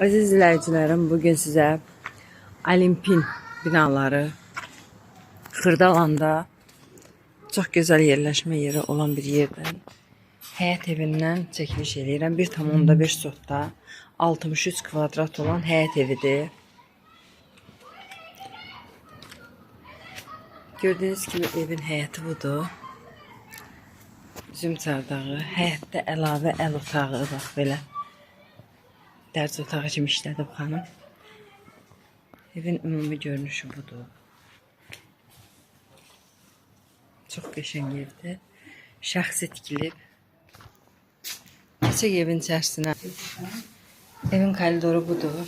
Aziz izləyicilərim, bugün sizə Olimpin binaları Xırdalanda çox gözəl yerləşmə yeri olan bir yerdən həyət evindən çəkiliş edirəm. 1,5 sotda 63 kvadrat olan həyət evidir. Gördüyünüz kimi evin həyəti budur. Üzüm çardağı, həyətdə əlavə əl otağı bax belə. Dərs otağı kimi işlədib xanım. Evin ümumi görünüşü budur. Çox qəşəng evdir. Şəxsi tikilib. Keçək evin içərisinə. Evin koridoru budur.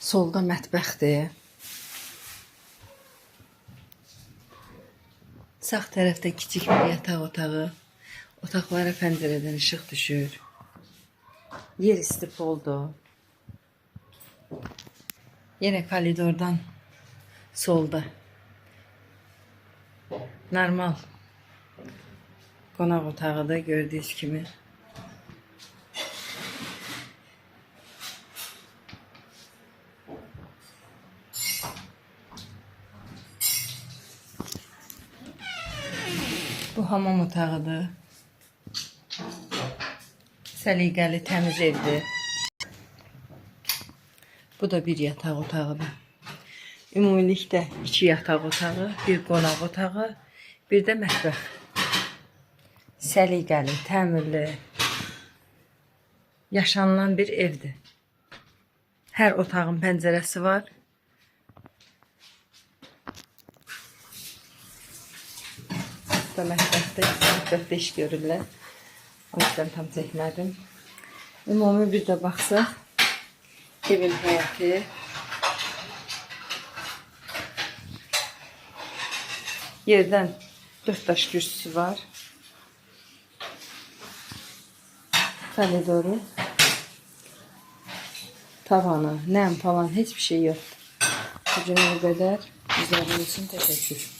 Solda mətbəxdir. Sağ tərəfdə kiçik bir yataq otağı. Otaqlara pəncərədən işıq düşür. Yer istif oldu. Yine koridordan solda. Normal. Qonaq otağı da gördüyünüz kimi. Bu hamam otağıdır. Səliqəli, təmiz evdir. Bu da bir yataq otağıdır. Ümumilikdə iki yataq otağı, bir qonaq otağı, bir də mətbəx. Səliqəli, təmirli, yaşanılan bir evdir. Hər otağın pəncərəsi var. Da mətbəxdə, mətbəxdə iş görürlər. O yüzden tam çekmedim. Ümumi bir de baxsaq. Evin həyəti. Yerdən dörd daş kürsüsü var. Koridoru. Tavanı, nem falan hiçbir şey yok. Bugün bu kadar. İzlediğiniz için teşekkür.